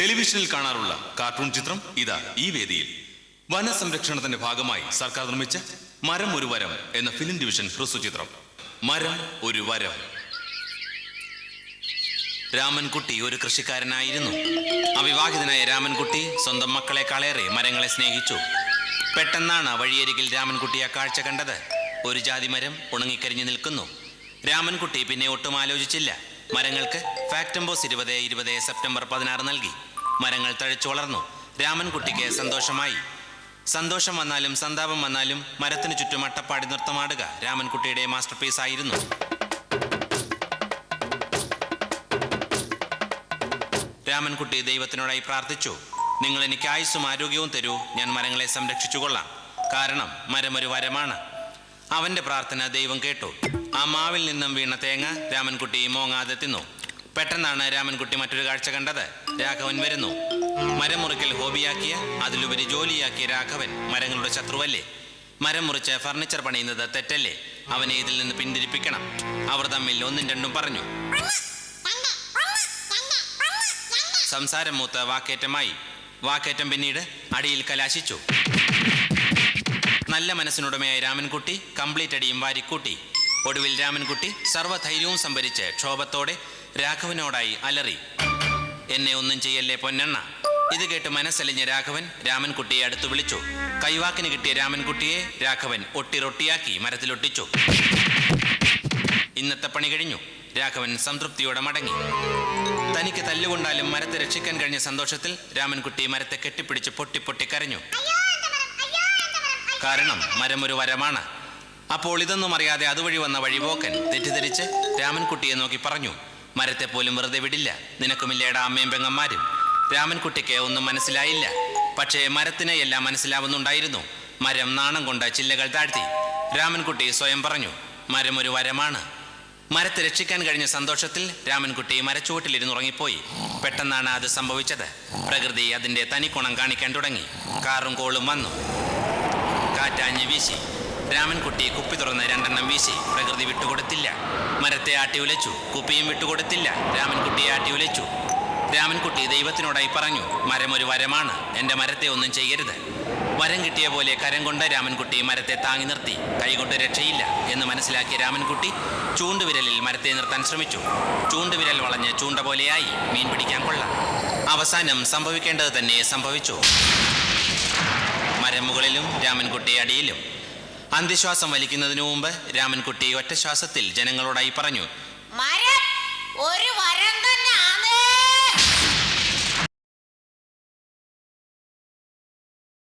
ടെലിവിഷനിൽ കാണാറുള്ള കാർട്ടൂൺ ചിത്രം ഇതാ ഈ വേദിയിൽ. വനസംരക്ഷണത്തിന്റെ ഭാഗമായി സർക്കാർ നിർമ്മിച്ച മരം ഒരു വരം എന്ന ഫിലിം ഡിവിഷൻ ഹ്രസ്വ ചിത്രം. മരം ഒരു വരം. രാമൻകുട്ടി ഒരു കൃഷിക്കാരനായിരുന്നു. അവിവാഹിതനായ രാമൻകുട്ടി സ്വന്തം മക്കളെക്കാളേറെ മരങ്ങളെ സ്നേഹിച്ചു. പെട്ടെന്നാണ് വഴിയരികിൽ രാമൻകുട്ടി ആ കാഴ്ച കണ്ടത്. ഒരു ജാതി മരം ഉണങ്ങിക്കരിഞ്ഞു നിൽക്കുന്നു. രാമൻകുട്ടി പിന്നെ ഒട്ടും ആലോചിച്ചില്ല. മരങ്ങൾക്ക് ഫാക്ടംബോസ് ഇരുപത് ഇരുപത് സെപ്റ്റംബർ പതിനാറ് നൽകി. മരങ്ങൾ തഴച്ചു വളർന്നു. രാമൻകുട്ടിക്ക് സന്തോഷമായി. സന്തോഷം വന്നാലും സന്താപം വന്നാലും മരത്തിന് ചുറ്റും അട്ടപ്പാടി നൃത്തമാടുക രാമൻകുട്ടിയുടെ മാസ്റ്റർ പീസ് ആയിരുന്നു. രാമൻകുട്ടി ദൈവത്തിനോടായി പ്രാർത്ഥിച്ചു. നിങ്ങൾ എനിക്ക് ആയുസ്സും ആരോഗ്യവും തരൂ. ഞാൻ മരങ്ങളെ സംരക്ഷിച്ചു കൊള്ളാം. കാരണം മരമൊരു വരമാണ്. അവന്റെ പ്രാർത്ഥന ദൈവം കേട്ടു. ആ മാവിൽ നിന്നും വീണ തേങ്ങ രാമൻകുട്ടി മോങ്ങാതെ തിന്നു. പെട്ടെന്നാണ് രാമൻകുട്ടി മറ്റൊരു കാഴ്ച കണ്ടത്. രാഘവൻ വരുന്നു. മരം മുറിക്കൽ ഹോബിയാക്കിയ അതിലുപരി ജോലിയാക്കിയ രാഘവൻ മരങ്ങളുടെ ശത്രുവല്ലേ? മരം മുറിച്ച് ഫർണിച്ചർ പണിയുന്നത് തെറ്റല്ലേ? അവനെ ഇതിൽ നിന്ന് പിന്തിരിപ്പിക്കണം. അവർ തമ്മിൽ ഒന്നും രണ്ടും പറഞ്ഞു. സംസാരം മൂത്ത് വാക്കേറ്റമായി. വാക്കേറ്റം പിന്നീട് അടിയിൽ കലാശിച്ചു. നല്ല മനസ്സിനുടമയായ രാമൻകുട്ടി കംപ്ലീറ്റ് അടിയും വാരിക്കൂട്ടി. ഒടുവിൽ രാമൻകുട്ടി സർവധൈര്യവും സംഭരിച്ച് ക്ഷോഭത്തോടെ രാഘവനോടായി അലറി. എന്നെ ഒന്നും ചെയ്യല്ലേ പൊന്നെണ്ണ? ഇത് കേട്ട് മനസ്സലിഞ്ഞ രാഘവൻ രാമൻകുട്ടിയെ അടുത്ത് വിളിച്ചു. കൈവാക്കിന് കിട്ടിയ രാമൻകുട്ടിയെ രാഘവൻ ഒട്ടിറൊട്ടിയാക്കി മരത്തിലൊട്ടിച്ചു. ഇന്നത്തെ പണി കഴിഞ്ഞു. രാഘവൻ സംതൃപ്തിയോടെ മടങ്ങി. തനിക്ക് തല്ലുകൊണ്ടാലും മരത്തെ രക്ഷിക്കാൻ കഴിഞ്ഞ സന്തോഷത്തിൽ രാമൻകുട്ടി മരത്തെ കെട്ടിപ്പിടിച്ച് പൊട്ടി പൊട്ടി കരഞ്ഞു കാരണം മരം. ഒരു വരമാണ്. അപ്പോൾ ഇതൊന്നും അറിയാതെ അതുവഴി വന്ന വഴിപോക്കൻ തെറ്റിദ്ധരിച്ച് രാമൻകുട്ടിയെ നോക്കി പറഞ്ഞു മരത്തെ പോലും വെറുതെ വിടില്ല. നിനക്കുമില്ലേടാ അമ്മയും പെങ്ങന്മാരും? രാമൻകുട്ടിക്ക് ഒന്നും മനസ്സിലായില്ല. പക്ഷേ മരത്തിനെ എല്ലാം മനസ്സിലാവുന്നുണ്ടായിരുന്നു. മരം നാണം കൊണ്ട് ചില്ലകൾ താഴ്ത്തി. രാമൻകുട്ടി സ്വയം പറഞ്ഞു മരം ഒരു വരമാണ്. മരത്തെ രക്ഷിക്കാൻ കഴിഞ്ഞ സന്തോഷത്തിൽ രാമൻകുട്ടി മരച്ചുവട്ടിലിരുന്ന് ഉറങ്ങിപ്പോയി. പെട്ടെന്നാണ് അത് സംഭവിച്ചത്. പ്രകൃതി അതിന്റെ തനിക്കുണം കാണിക്കാൻ തുടങ്ങി. കാറും കോളും വന്നു. കാറ്റാഞ്ഞ് വീശി. രാമൻകുട്ടി കുപ്പി തുറന്ന് രണ്ടെണ്ണം വീശി പ്രകൃതി വിട്ടുകൊടുത്തില്ല. മരത്തെ ആട്ടി ഉലച്ചു കുപ്പിയും വിട്ടുകൊടുത്തില്ല. രാമൻകുട്ടിയെ ആട്ടി ഉലച്ചു. രാമൻകുട്ടി ദൈവത്തിനോടായി പറഞ്ഞു മരമൊരു വരമാണ് എന്റെ മരത്തെ ഒന്നും ചെയ്യരുത്. വരം കിട്ടിയ പോലെ കരം കൊണ്ട് രാമൻകുട്ടി മരത്തെ താങ്ങി നിർത്തി. കൈകൊണ്ട് രക്ഷയില്ല എന്ന് മനസ്സിലാക്കിയ രാമൻകുട്ടി ചൂണ്ടുവിരലിൽ മരത്തെ നിർത്താൻ ശ്രമിച്ചു. ചൂണ്ടുവിരൽ വളഞ്ഞ് ചൂണ്ട പോലെയായി മീൻ പിടിക്കാൻ കൊള്ളാം. അവസാനം സംഭവിക്കേണ്ടത് തന്നെ സംഭവിച്ചു. മരം മുകളിലും രാമൻകുട്ടി അടിയിലും. അന്ത്യശ്വാസം വലിക്കുന്നതിനു മുമ്പ് രാമൻകുട്ടി ഒറ്റശ്വാസത്തിൽ ജനങ്ങളോടായി പറഞ്ഞു മരം ഒരു വരം